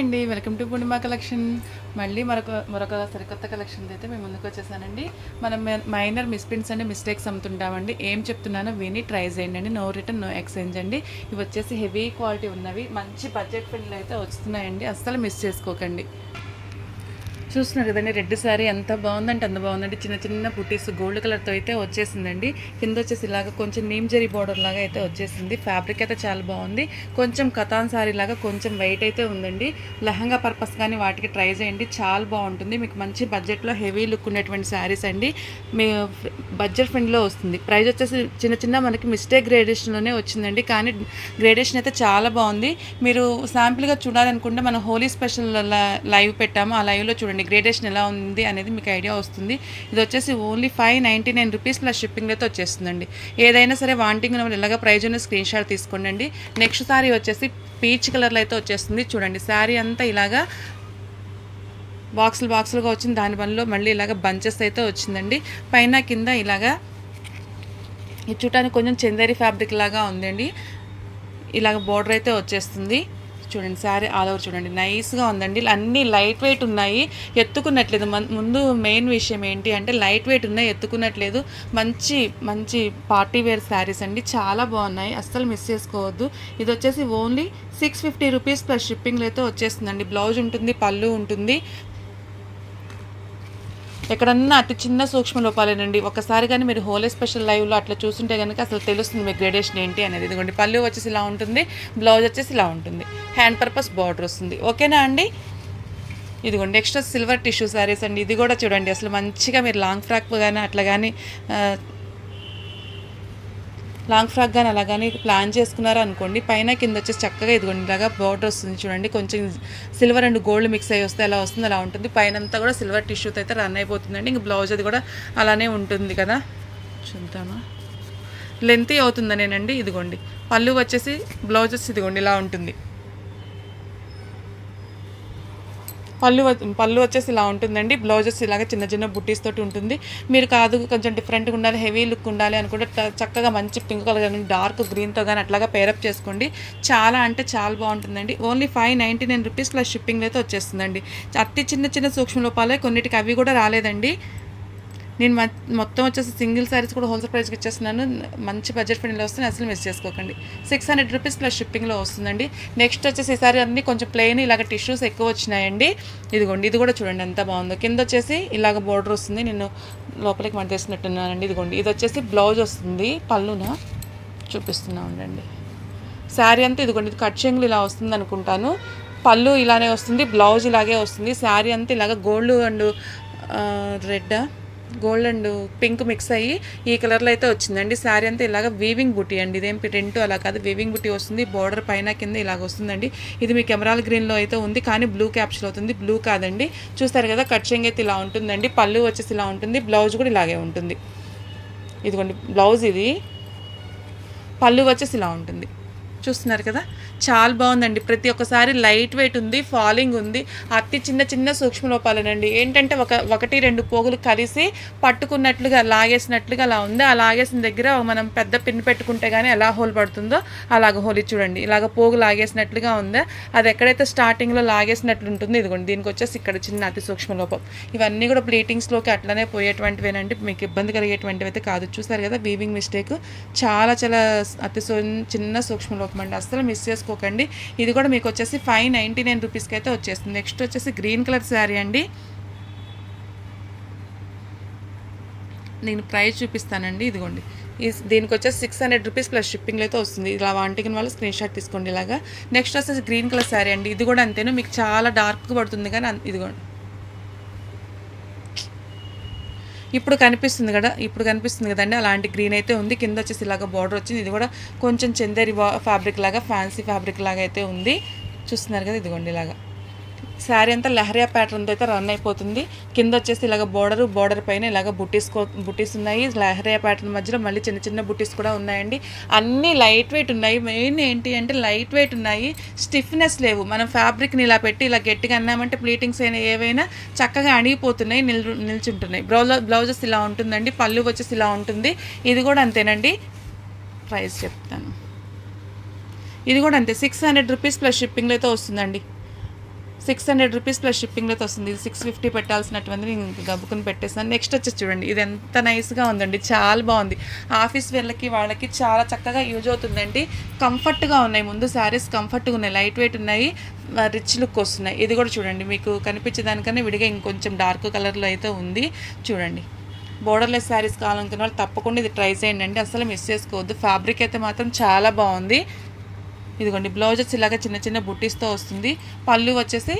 అండి welcome to Purnima collection. మళ్ళీ మరొక మరొక సరికొత్త కలెక్షన్ అయితే మేము ముందుకు వచ్చేసానండి. మనం మైనర్ మిస్ప్రింట్స్ అండ్ మిస్టేక్స్ అమ్ముతుంటామండి. ఏం చెప్తున్నానో విని ట్రై చేయండి. అండి నో రిటర్న్ నో ఎక్స్చేంజ్ అండి. ఇవి వచ్చేసి హెవీ క్వాలిటీ ఉన్నవి. మంచి బడ్జెట్ ఫ్రెండ్లు అయితే వస్తున్నాయండి. అస్సలు మిస్ చేసుకోకండి. చూస్తున్నారు కదండి రెడ్ శారీ ఎంత బాగుందంటే అంత బాగుందండి. చిన్న చిన్న బుటీస్ గోల్డ్ కలర్తో అయితే వచ్చేసిందండి. కింద వచ్చేసి ఇలాగ కొంచెం నీమ్ జరీ బార్డర్ లాగా అయితే వచ్చేసింది. ఫ్యాబ్రిక్ అయితే చాలా బాగుంది. కొంచెం కథాన్ శారీ లాగా కొంచెం వెయిట్ అయితే ఉందండి. లెహంగా పర్పస్ కానీ వాటికి ట్రై చేయండి. చాలా బాగుంటుంది. మీకు మంచి బడ్జెట్లో హెవీ లుక్ ఉన్నటువంటి శారీస్ అండి. మీ బడ్జెట్ ఫ్రెండ్లో వస్తుంది. ప్రైస్ వచ్చేసి చిన్న చిన్న మనకి మిస్టేక్ గ్రేడేషన్లోనే వచ్చిందండి. కానీ గ్రేడేషన్ అయితే చాలా బాగుంది. మీరు శాంపుల్గా చూడాలనుకుంటే మనం హోలీ స్పెషల్ లైవ్ పెట్టాము. ఆ లైవ్లో చూడండి. గ్రేడేషన్ ఎలా ఉంది అనేది మీకు ఐడియా వస్తుంది. ఇది వచ్చేసి only five ninety nine rupees plus shipping అయితే వచ్చేస్తుందండి. ఏదైనా సరే వాంటింగ్ నెంబర్ ఇలాగ ప్రైజ్ ఉన్న స్క్రీన్ షాట్ తీసుకోండి నెక్స్ట్ సారీ వచ్చేసి పీచ్ కలర్లో అయితే వచ్చేస్తుంది. చూడండి శారీ అంతా ఇలాగా బాక్సులు బాక్సులుగా వచ్చింది దాని పనిలో మళ్ళీ ఇలాగ బంచెస్ అయితే వచ్చిందండి. పైన కింద ఇలాగా ఇది చూడటానికి కొంచెం చందేరి ఫ్యాబ్రిక్ లాగా ఉందండి. ఇలాగ బార్డర్ అయితే వచ్చేస్తుంది. చూడండి శారీ ఆల్ ఓవర్ చూడండి. నైస్గా ఉందండి. అన్నీ లైట్ వెయిట్ ఉన్నాయి. ఎత్తుకున్నట్లేదు. ముందు మెయిన్ విషయం ఏంటి అంటే లైట్ వెయిట్ ఉన్నాయి ఎత్తుకున్నట్లేదు. మంచి మంచి పార్టీ వేర్ శారీస్ అండి. చాలా బాగున్నాయి. అస్సలు మిస్ చేసుకోవద్దు. ఇది వచ్చేసి only six fifty rupees plus షిప్పింగ్లో అయితే వచ్చేస్తుందండి. బ్లౌజ్ ఉంటుంది పళ్ళు ఉంటుంది. ఎక్కడన్నా అతి చిన్న సూక్ష్మ లోపాలేనండి. ఒకసారి కానీ మీరు హోలీ స్పెషల్ లైవ్లో అట్లా చూస్తుంటే కనుక అసలు తెలుస్తుంది మీకు గ్రేడేషన్ ఏంటి అనేది. ఇదిగోండి పళ్ళు వచ్చేసి ఇలా ఉంటుంది బ్లౌజ్ వచ్చేసి ఇలా ఉంటుంది హ్యాండ్ పర్పస్ బార్డర్ వస్తుంది. ఓకేనా అండి? ఇదిగోండి ఎక్స్ట్రా సిల్వర్ టిష్యూ శారీస్ అండి. ఇది కూడా చూడండి అసలు మంచిగా మీరు లాంగ్ ఫ్రాక్ కానీ అట్లా కానీ లాంగ్ ఫ్రాక్ కానీ అలా కానీ ప్లాన్ చేసుకున్నారు అనుకోండి. పైన కింద వచ్చేసి చక్కగా ఇదిగోండి ఇలాగా బార్డర్ వస్తుంది చూడండి. కొంచెం సిల్వర్ అండ్ గోల్డ్ మిక్స్ అయ్యి వస్తే అలా వస్తుంది అలా ఉంటుంది. పైన అంతా కూడా సిల్వర్ టిష్యూతో అయితే రన్ అయిపోతుందండి. ఇంక బ్లౌజ్ అది కూడా అలానే ఉంటుంది కదా. చూద్దామా? లెంత్ అవుతుందనేనండి ఇదిగోండి. పళ్ళు వచ్చేసి బ్లౌజెస్ ఇదిగోండి ఇలా ఉంటుంది. పళ్ళు పళ్ళు వచ్చేసి ఇలా ఉంటుందండి. బ్లౌజెస్ ఇలాగా ఇలాగ చిన్న చిన్న బుట్టీస్ తోటి ఉంటుంది. మీరు కాదు కొంచెం డిఫరెంట్గా ఉండాలి హెవీ లుక్ ఉండాలి అనుకుంటే చక్కగా మంచి పింక్ కలర్ కానీ డార్క్ గ్రీన్తో కానీ అట్లాగా పేరప్ చేసుకోండి. చాలా అంటే చాలా బాగుంటుందండి. Only five ninety nine rupees plus shipping అయితే వచ్చేస్తుందండి. అతి చిన్న చిన్న సూక్ష్మ లోపాలే కొన్నిటికి అవి కూడా రాలేదండి. నేను మ- మొత్తం వచ్చేసి సింగిల్ శారీస్ కూడా హోల్సేల్ ప్రైస్కి ఇచ్చేస్తున్నాను. మంచి బడ్జెట్ ఫ్రెండ్లో వస్తుంది అసలు మిస్ చేసుకోకండి. సిక్స్ హండ్రెడ్ రూపీస్ ప్లస్ షిప్పింగ్లో వస్తుందండి. నెక్స్ట్ వచ్చేసి ఈ సారీ అన్నీ కొంచెం ప్లెయిన్ ఇలాగ టిష్యూస్ ఎక్కువ వచ్చినాయండి. ఇదిగోండి ఇది కూడా చూడండి ఎంత బాగుందో. కింద వచ్చేసి ఇలాగ బోర్డర్ వస్తుంది. నేను లోపలికి మడతేసినట్టున్నానండి. ఇదిగోండి ఇది వచ్చేసి బ్లౌజ్ వస్తుంది. పళ్ళున? చూపిస్తున్నా ఉండండి. శారీ అంతా ఇదిగోండి ఇది కట్ చెంగులు ఇలా వస్తుంది అనుకుంటాను. పళ్ళు ఇలానే వస్తుంది బ్లౌజ్ ఇలాగే వస్తుంది. శారీ అంతా ఇలాగ gold and red gold and pink mix అయ్యి ఈ కలర్లో అయితే వచ్చిందండి. శారీ అంతా ఇలాగ వీవింగ్ బుటీ అండి. ఇదేం ప్రింట్ అలా కాదు. వీవింగ్ బుటీ వస్తుంది. బార్డర్ పైన కింద ఇలాగ వస్తుందండి. ఇది మీకు ఎమరాల్ గ్రీన్లో అయితే ఉంది. కానీ బ్లూ క్యాప్షన్ అవుతుంది. బ్లూ కాదండి. చూస్తారు కదా కట్ అయితే ఇలా ఉంటుందండి. పళ్ళు వచ్చేసి ఇలా ఉంటుంది. బ్లౌజ్ కూడా ఇలాగే ఉంటుంది. ఇదిగోండి బ్లౌజ్ ఇది. పళ్ళు వచ్చేసి ఇలా ఉంటుంది. చూస్తున్నారు కదా? చాలా బాగుందండి. ప్రతి ఒక్కసారి లైట్ వెయిట్ ఉంది ఫాలింగ్ ఉంది. అతి చిన్న చిన్న సూక్ష్మ లోపాలేనండి. ఏంటంటే ఒక ఒకటి రెండు పోగులు కలిసి పట్టుకున్నట్లుగా లాగేసినట్లుగా అలా ఉంది. ఆ లాగేసిన దగ్గర మనం పెద్ద పిన్ పెట్టుకుంటే కానీ ఎలా హోల్ పడుతుందో అలాగ హోల్ చూడండి ఇలాగ పోగు లాగేసినట్లుగా ఉంది. అది ఎక్కడైతే స్టార్టింగ్లో లాగేసినట్లు ఉంటుందో ఇదిగోండి. దీనికి వచ్చేసి ఇక్కడ చిన్న అతి సూక్ష్మ లోపం. ఇవన్నీ కూడా ప్లేటింగ్స్లోకి అట్లనే పోయేటువంటివేనండి. మీకు ఇబ్బంది కలిగేటువంటివి అయితే కాదు. చూసారు కదా? వీవింగ్ మిస్టేక్ చాలా చాలా అతి చిన్న సూక్ష్మ లోపం. అండి అస్సలు మిస్ చేసుకోకండి. ఇది కూడా మీకు వచ్చేసి ఫైవ్ నైంటీ నైన్ రూపీస్కి అయితే వచ్చేస్తుంది. నెక్స్ట్ వచ్చేసి గ్రీన్ కలర్ శారీ అండి. నేను ప్రైస్ చూపిస్తానండి. ఇదిగోండి. ఈ దీనికి వచ్చేసి సిక్స్ హండ్రెడ్ రూపీస్ ప్లస్ షిప్పింగ్లో అయితే వస్తుంది. ఇలా వాంటికి వాళ్ళు స్క్రీన్ షాట్ తీసుకోండి ఇలాగా. నెక్స్ట్ వచ్చేసి గ్రీన్ కలర్ శారీ అండి. ఇది కూడా అంతేనా. మీకు చాలా డార్క్గా పడుతుంది కానీ ఇదిగోండి. ఇప్పుడు కనిపిస్తుంది కదా ఇప్పుడు కనిపిస్తుంది కదండి అలాంటి గ్రీన్ అయితే ఉంది. కింద వచ్చేసి ఇలాగ బార్డర్ వచ్చింది. ఇది కూడా కొంచెం చందేరి ఫ్యాబ్రిక్ లాగా ఫ్యాన్సీ ఫ్యాబ్రిక్ లాగా అయితే ఉంది. చూస్తున్నారు కదా ఇదిగోండి ఇలాగా. శారీ అంతా లహరియా ప్యాటర్న్తో అయితే రన్ అయిపోతుంది. కింద వచ్చేసి ఇలాగ బోర్డర్ బోర్డర్ పైన ఇలాగ బుట్టీస్ కో ఉన్నాయి. లహరియా ప్యాటర్న్ మధ్యలో మళ్ళీ చిన్న చిన్న బుట్టీస్ కూడా ఉన్నాయండి. అన్నీ లైట్ వెయిట్ ఉన్నాయి. మెయిన్ ఏంటి అంటే లైట్ వెయిట్ ఉన్నాయి. స్టిఫ్నెస్ లేవు. మనం ఫ్యాబ్రిక్ని ఇలా పెట్టి ఇలా గట్టిగా అన్నామంటే ప్లీటింగ్స్ అయినా ఏవైనా చక్కగా అణిగిపోతున్నాయి నిల్ నిల్చుంటున్నాయి. బ్లౌజ్ బ్లౌజెస్ ఇలా ఉంటుందండి. పళ్ళు వచ్చేసి ఇలా ఉంటుంది. ఇది కూడా అంతేనండి. ప్రైస్ చెప్తాను. ఇది కూడా అంతే. సిక్స్ హండ్రెడ్ రూపీస్ ప్లస్ షిప్పింగ్లో అయితే వస్తుందండి. సిక్స్ హండ్రెడ్ రూపీస్ ప్లస్ షిప్పింగ్లో వస్తుంది. ఇది సిక్స్ ఫిఫ్టీ పెట్టాల్సినటువంటి నేను ఇంకా గబ్బుకుని పెట్టేసాను నెక్స్ట్ వచ్చేసి చూడండి ఇది ఎంత నైస్గా ఉందండి. చాలా బాగుంది. ఆఫీస్ వెళ్ళకి వాళ్ళకి చాలా చక్కగా యూజ్ అవుతుందండి. కంఫర్ట్గా ఉన్నాయి. ముందు శారీస్ కంఫర్ట్గా ఉన్నాయి. లైట్ వెయిట్ ఉన్నాయి. రిచ్ లుక్ వస్తున్నాయి. ఇది కూడా చూడండి మీకు కనిపించేదానికన్నా విడిగా ఇంకొంచెం డార్క్ కలర్లో అయితే ఉంది. చూడండి బోర్డర్లెస్ శారీస్ కావాలనుకున్న వాళ్ళు తప్పకుండా ఇది ట్రై చేయండి అసలు మిస్ చేసుకోవద్దు. ఫ్యాబ్రిక్ అయితే మాత్రం చాలా బాగుంది. ఇదిగోండి బ్లౌజెస్ ఇలాగ చిన్న చిన్న బుట్టీస్తో వస్తుంది. పళ్ళు వచ్చేసి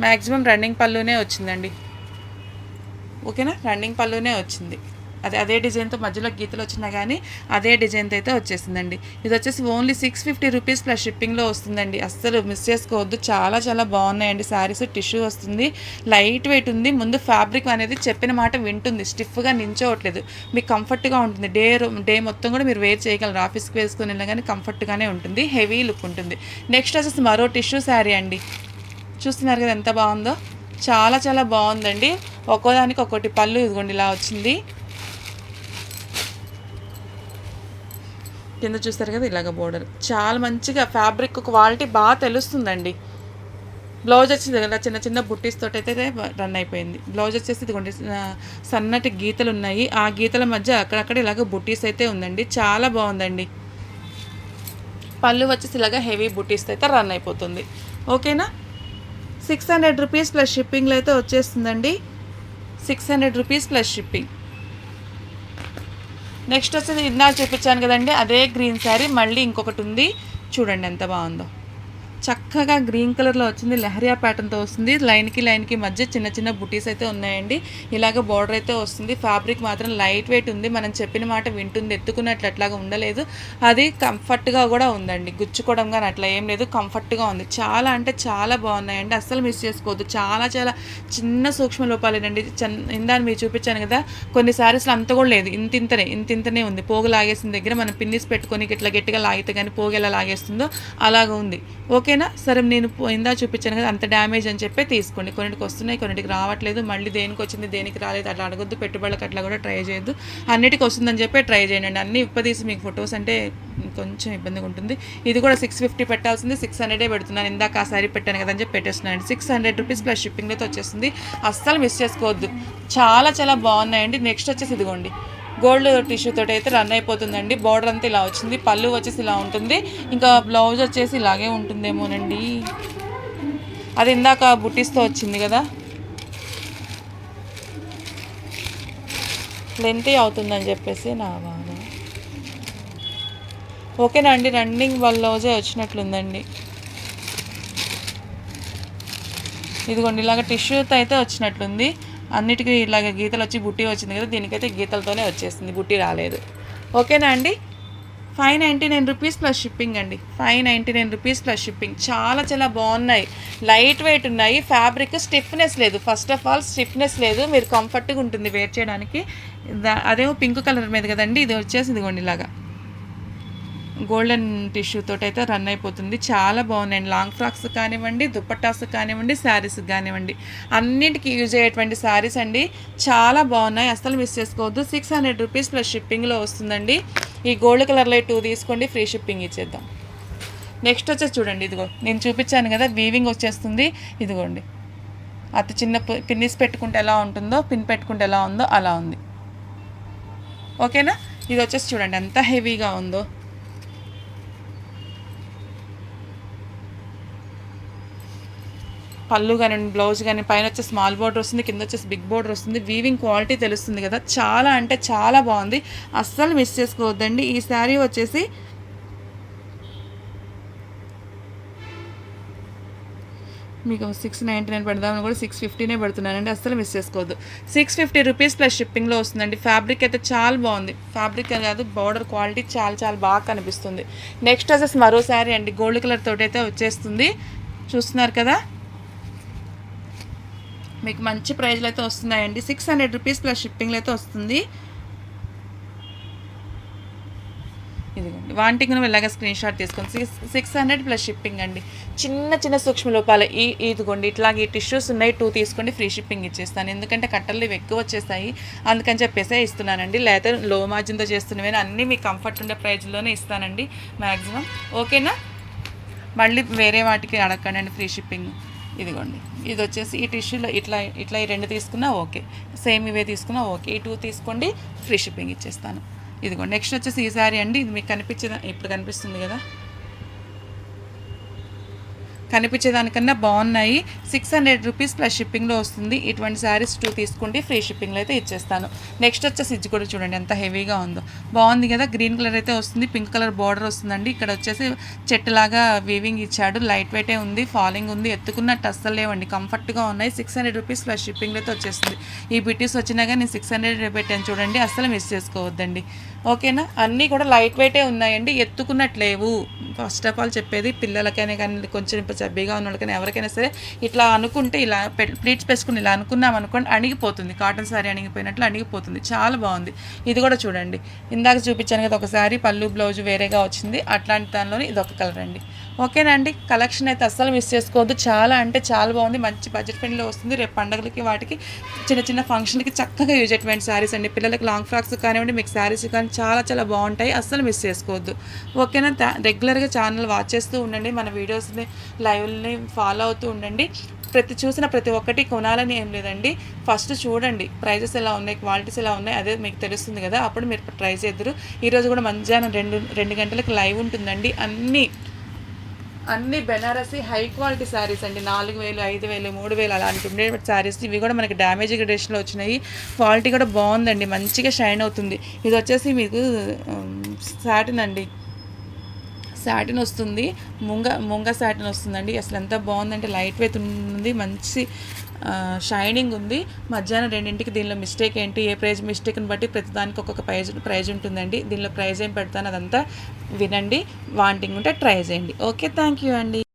మ్యాక్సిమం రన్నింగ్ పళ్ళునే వచ్చిందండి. ఓకేనా? రన్నింగ్ పళ్ళునే వచ్చింది. అదే అదే డిజైన్తో మధ్యలో గీతలు వచ్చినా కానీ అదే డిజైన్తో అయితే వచ్చేసిందండి. ఇది వచ్చేసి only six fifty rupees plus షిప్పింగ్లో వస్తుందండి. అస్సలు మిస్ చేసుకోవద్దు. చాలా చాలా బాగున్నాయండి శారీస్ టిష్యూ వస్తుంది. లైట్ వెయిట్ ఉంది. ముందు ఫ్యాబ్రిక్ అనేది చెప్పిన మాట వింటుంది. స్టిఫ్గా నించోవట్లేదు. మీకు కంఫర్ట్గా ఉంటుంది. డే డే మొత్తం కూడా మీరు వేర్ చేయగలరు. ఆఫీస్కి వేసుకొని వెళ్ళినా కానీ కంఫర్ట్గానే ఉంటుంది. హెవీ లుక్ ఉంటుంది. నెక్స్ట్ వచ్చేసి మరో టిష్యూ శారీ అండి. చూస్తున్నారు కదా ఎంత బాగుందో? చాలా చాలా బాగుందండి. ఒక్కోదానికి ఒక్కొక్కటి పళ్ళు ఇదిగోండి ఇలా వచ్చింది. కింద చూస్తారు కదా ఇలాగ బోర్డర్ చాలా మంచిగా ఫ్యాబ్రిక్ క్వాలిటీ బాగా తెలుస్తుందండి. బ్లౌజ్ వచ్చింది కదా చిన్న చిన్న బుట్టీస్ తోటి అయితే రన్ అయిపోయింది. బ్లౌజ్ వచ్చేసి ఇదిగోండి సన్నటి గీతలు ఉన్నాయి. ఆ గీతల మధ్య అక్కడక్కడ ఇలాగ బుట్టీస్ అయితే ఉందండి. చాలా బాగుందండి. పళ్ళు వచ్చేసి ఇలాగ హెవీ బుట్టీస్ అయితే రన్ అయిపోతుంది. ఓకేనా సిక్స్ హండ్రెడ్ రూపీస్ ప్లస్ షిప్పింగ్లో అయితే వచ్చేస్తుందండి. Six hundred rupees plus shipping next వచ్చేది ఇందాక చూపించాను కదండి అదే గ్రీన్ శారీ మళ్ళీ ఇంకొకటి ఉంది. చూడండి ఎంత బాగుందో. చక్కగా గ్రీన్ కలర్లో వచ్చింది లెహరియా ప్యాటర్న్తో వస్తుంది. లైన్కి లైన్కి మధ్య చిన్న చిన్న బుటీస్ అయితే ఉన్నాయండి. ఇలాగ బార్డర్ అయితే వస్తుంది. ఫ్యాబ్రిక్ మాత్రం లైట్ వెయిట్ ఉంది. మనం చెప్పిన మాట వింటుంది ఎత్తుకున్నట్లు అట్లాగా ఉండలేదు. అది కంఫర్ట్గా కూడా ఉందండి. గుచ్చుకోవడం కానీ అట్లా ఏం లేదు. కంఫర్ట్గా ఉంది. చాలా అంటే చాలా బాగున్నాయండి. అస్సలు మిస్ చేసుకోవద్దు. చాలా చాలా చిన్న సూక్ష్మ లోపాలేనండి చన్ ఇందాక మీరు చూపించాను కదా కొన్ని శారీస్లో అంత కూడా లేదు. ఇంత ఇంతనే ఇంత ఇంతనే ఉంది. పోగు లాగేసిన దగ్గర మనం పిన్నిస్ పెట్టుకొని ఇట్లా గట్టిగా లాగితే కానీ పోగు ఎలా లాగేస్తుందో అలాగ ఉంది. ఓకే ఓకేనా సరే నేను ఇందా చూపించాను కదా అంత డ్యామేజ్ అని చెప్పి తీసుకోండి. కొన్నిటికి వస్తున్నాయి కొన్నిటికి రావట్లేదు మళ్ళీ దేనికి వచ్చింది దేనికి రాలేదు అట్లా అడగొద్దు పెట్టుబడులకు అట్లా కూడా ట్రై చేయొద్దు. అన్నిటికి వస్తుందని చెప్పి ట్రై చేయండి. అన్ని ఇప్పదీసి మీకు ఫొటోస్ అంటే కొంచెం ఇబ్బందిగా ఉంటుంది. ఇది కూడా సిక్స్ ఫిఫ్టీ పెట్టాల్సింది సిక్స్ హండ్రెడే పెడుతున్నాను. ఇందాక ఆ సారీ పెట్టాను కదా అని చెప్పి పెట్టేస్తున్నాను. Six hundred rupees plus shipping అయితే వచ్చేస్తుంది. అస్సలు మిస్ చేసుకోవద్దు. చాలా చాలా బాగున్నాయండి. నెక్స్ట్ వచ్చేసి ఇదిగోండి. గోల్డ్ టిష్యూ తోటి అయితే రన్ అయిపోతుందండి. బార్డర్ అంతా ఇలా వచ్చింది. పళ్ళు వచ్చేసి ఇలా ఉంటుంది. ఇంకా బ్లౌజ్ వచ్చేసి ఇలాగే ఉంటుందేమోనండి. అది ఇందాక బుట్టిస్తో వచ్చింది కదా. లెంతీ అవుతుందని చెప్పేసి నా బాధ ఓకేనా అండి? రన్నింగ్ బ్లౌజే వచ్చినట్లుందండి. ఇదిగోండి ఇలాగ టిష్యూతో అయితే వచ్చినట్లుంది. అన్నిటికీ ఇలాగ గీతలు వచ్చి బుట్టి వచ్చింది కదా దీనికైతే గీతలతోనే వచ్చేసింది బుట్టి రాలేదు. ఓకేనా అండి? Five ninety nine rupees plus shipping అండి. Five ninety nine rupees plus shipping. చాలా చాలా బాగున్నాయి. లైట్ వెయిట్ ఉన్నాయి. ఫ్యాబ్రిక్ స్టిఫ్నెస్ లేదు. ఫస్ట్ ఆఫ్ ఆల్ స్టిఫ్నెస్ లేదు. మీరు కంఫర్ట్గా ఉంటుంది వేర్ చేయడానికి. దా- అదేమో పింక్ కలర్ మీద కదండి ఇది వచ్చేసింది ఇదిగోండి ఇలాగా. గోల్డెన్ టిష్యూ తోటి అయితే రన్ అయిపోతుంది. చాలా బాగున్నాయండి. లాంగ్ ఫ్రాక్స్ కానివ్వండి దుప్పట్టాస్ కానివ్వండి శారీస్ కానివ్వండి. అన్నింటికి యూజ్ అయ్యేటువంటి శారీస్ అండి. చాలా బాగున్నాయి. అస్సలు మిస్ చేసుకోవద్దు. సిక్స్ హండ్రెడ్ రూపీస్ ప్లస్ షిప్పింగ్లో వస్తుందండి. ఈ గోల్డ్ కలర్లో టూ తీసుకోండి. ఫ్రీ షిప్పింగ్ ఇచ్చేద్దాం. నెక్స్ట్ వచ్చేసి చూడండి. ఇదిగో నేను చూపించాను కదా వీవింగ్ వచ్చేస్తుంది. ఇదిగోండి. అతి చిన్న పిన్నిస్ పెట్టుకుంటే ఎలా ఉంటుందో పిన్ పెట్టుకుంటే ఎలా ఉందో అలా ఉంది. ఓకేనా? ఇది వచ్చేసి చూడండి. ఎంత హెవీగా ఉందో. పళ్ళు కానీ బ్లౌజ్ కానీ పైన వచ్చే స్మాల్ బోర్డర్ వస్తుంది కింద వచ్చేసి బిగ్ బోర్డర్ వస్తుంది వీవింగ్ క్వాలిటీ తెలుస్తుంది కదా. చాలా అంటే చాలా బాగుంది. అస్సలు మిస్ చేసుకోవద్దండి. ఈ శారీ వచ్చేసి మీకు సిక్స్ నైంటీ నైన్ పెడదామని కూడా సిక్స్ ఫిఫ్టీనే పెడుతున్నానండి. అస్సలు మిస్ చేసుకోవద్దు. సిక్స్ ఫిఫ్టీ రూపీస్ ప్లస్ షిప్పింగ్లో వస్తుందండి. ఫ్యాబ్రిక్ అయితే చాలా బాగుంది. ఫ్యాబ్రిక్ అని కాదు బార్డర్ క్వాలిటీ చాలా చాలా బాగా కనిపిస్తుంది. నెక్స్ట్ వచ్చేసి మరో శారీ అండి. గోల్డ్ కలర్ తోటి అయితే వచ్చేస్తుంది. చూస్తున్నారు కదా? మీకు మంచి ప్రైజ్లో అయితే వస్తున్నాయండి. సిక్స్ హండ్రెడ్ రూపీస్ ప్లస్ షిప్పింగ్లో అయితే వస్తుంది. ఇదిగోండి వాంటింగ్ ఇలాగ స్క్రీన్ షాట్ తీసుకోండి six six hundred plus shipping అండి. చిన్న చిన్న సూక్ష్మ లోపాలు ఈ ఇదిగోండి ఇట్లాగే ఈ టిష్యూస్ ఉన్నాయి టూ తీసుకోండి ఫ్రీ షిప్పింగ్ ఇచ్చేస్తాను. ఎందుకంటే కట్టలు ఇవి ఎక్కువ వచ్చేస్తాయి అందుకని చెప్పేసే ఇస్తున్నానండి. లేకపోతే లో మార్జిన్తో చేస్తున్నవి అన్నీ మీకు కంఫర్ట్ ఉండే ప్రైజ్లోనే ఇస్తానండి మ్యాక్సిమం ఓకేనా? మళ్ళీ వేరే వాటికి అడగండి ఫ్రీ షిప్పింగ్. ఇదిగోండి. ఇది వచ్చేసి ఈ టిష్యూలో ఇట్లా ఇట్లా ఈ రెండు తీసుకున్నా ఓకే. సేమ్ ఇవే తీసుకున్నా ఓకే. ఈ టూ తీసుకోండి ఫ్రీ షిప్పింగ్ ఇచ్చేస్తాను. ఇదిగో నెక్స్ట్ వచ్చేసి ఈ శారీ అండి. ఇది మీకు కనిపించేదా ఇప్పుడు కనిపిస్తుంది కదా? కనిపించేదానికన్నా బాగున్నాయి. సిక్స్ హండ్రెడ్ రూపీస్ ప్లస్ షిప్పింగ్లో వస్తుంది. ఇటువంటి శారీస్ టూ తీసుకుంటే ఫ్రీ షిప్పింగ్లో అయితే ఇచ్చేస్తాను. నెక్స్ట్ వచ్చేసి ఇది కూడా చూడండి ఎంత హెవీగా ఉందో. బాగుంది కదా గ్రీన్ కలర్ అయితే వస్తుంది పింక్ కలర్ బార్డర్ వస్తుందండి. ఇక్కడ వచ్చేసి చెట్టులాగా వీవింగ్ ఇచ్చాడు. లైట్ వెయిటే ఉంది ఫాలింగ్ ఉంది. ఎత్తుకున్నట్టు అస్సలు లేవండి. కంఫర్ట్గా ఉన్నాయి. సిక్స్ హండ్రెడ్ రూపీస్ ప్లస్ షిప్పింగ్లో అయితే వచ్చేస్తుంది. ఈ బిటీస్ వచ్చినా కానీ నేను సిక్స్ హండ్రెడ్ పెట్టాను చూడండి. అస్సలు మిస్ చేసుకోవద్దండి. ఓకేనా? అన్నీ కూడా లైట్ వెయిటే ఉన్నాయండి. ఎత్తుకున్నట్లేవు ఫస్ట్ ఆఫ్ ఆల్ చెప్పేది పిల్లలకైనా కానీ కొంచెం ఇప్పుడు చబ్బీగా ఉన్న వాళ్ళకైనా ఎవరికైనా సరే ఇట్లా అనుకుంటే ఇలా ప్లీట్స్ పెట్టుకుని ఇలా అనుకున్నాం అనుకోండి అణిగిపోతుంది. Cotton sorry అణిగిపోయినట్లు అణిగిపోతుంది. చాలా బాగుంది. ఇది కూడా చూడండి. ఇందాక చూపించాను కదా ఒకసారి పళ్ళు బ్లౌజ్ వేరేగా వచ్చింది. అట్లాంటి దానిలోనే ఇది ఒక కలర్ అండి. ఓకేనా అండి కలెక్షన్ అయితే అస్సలు మిస్ చేసుకోవద్దు. చాలా అంటే చాలా బాగుంది. మంచి బడ్జెట్ ఫ్రెండ్లో వస్తుంది. రేపు పండగలకి వాటికి చిన్న చిన్న ఫంక్షన్కి చక్కగా యూజ్ అయ్యేటువంటి శారీస్ అండి. పిల్లలకి లాంగ్ ఫ్రాక్స్ కానివ్వండి మీకు శారీస్ కానీ చాలా చాలా బాగుంటాయి. అస్సలు మిస్ చేసుకోవద్దు. ఓకేనా రెగ్యులర్గా ఛానల్ వాచ్ చేస్తూ ఉండండి. మన వీడియోస్ని లైవ్ని ఫాలో అవుతూ ఉండండి. ప్రతి చూసిన ప్రతి ఒక్కటి కొనాలని ఏం లేదండి. ఫస్ట్ చూడండి ప్రైజెస్ ఎలా ఉన్నాయి క్వాలిటీస్ ఎలా ఉన్నాయి అదే మీకు తెలుస్తుంది కదా. అప్పుడు మీరు ట్రై చేద్దరు. ఈరోజు కూడా మధ్యాహ్నం రెండు రెండు గంటలకు లైవ్ ఉంటుందండి. అన్నీ అన్ని బెనారసీ హై క్వాలిటీ శారీస్ అండి. నాలుగు వేలు ఐదు వేలు మూడు వేలు అలాంటి ఉండే శారీస్. ఇవి కూడా మనకి డ్యామేజ్ గ్రేషన్లో వచ్చినాయి. క్వాలిటీ కూడా బాగుందండి. మంచిగా షైన్ అవుతుంది. ఇది వచ్చేసి మీకు సాటిన్ అండి. సాటిన్ వస్తుంది. ముంగ ముంగ సాటిన్ వస్తుందండి. అసలు ఎంత బాగుందంటే లైట్ వెయిట్ ఉంది. మంచి షైనింగ్ ఉంది. మధ్యాహ్నం రెండింటికి దీనిలో మిస్టేక్ ఏంటి? ఏ ప్రైజ్ మిస్టేక్ని బట్టి ప్రతిదానికి ఒక్కొక్క ప్రైజ్ ప్రైజ్ ఉంటుందండి. దీనిలో ప్రైజ్ ఏం పెడతాను అదంతా వినండి. వాంటింగ్ ఉంటే ట్రై చేయండి. ఓకే థ్యాంక్ యూ అండి.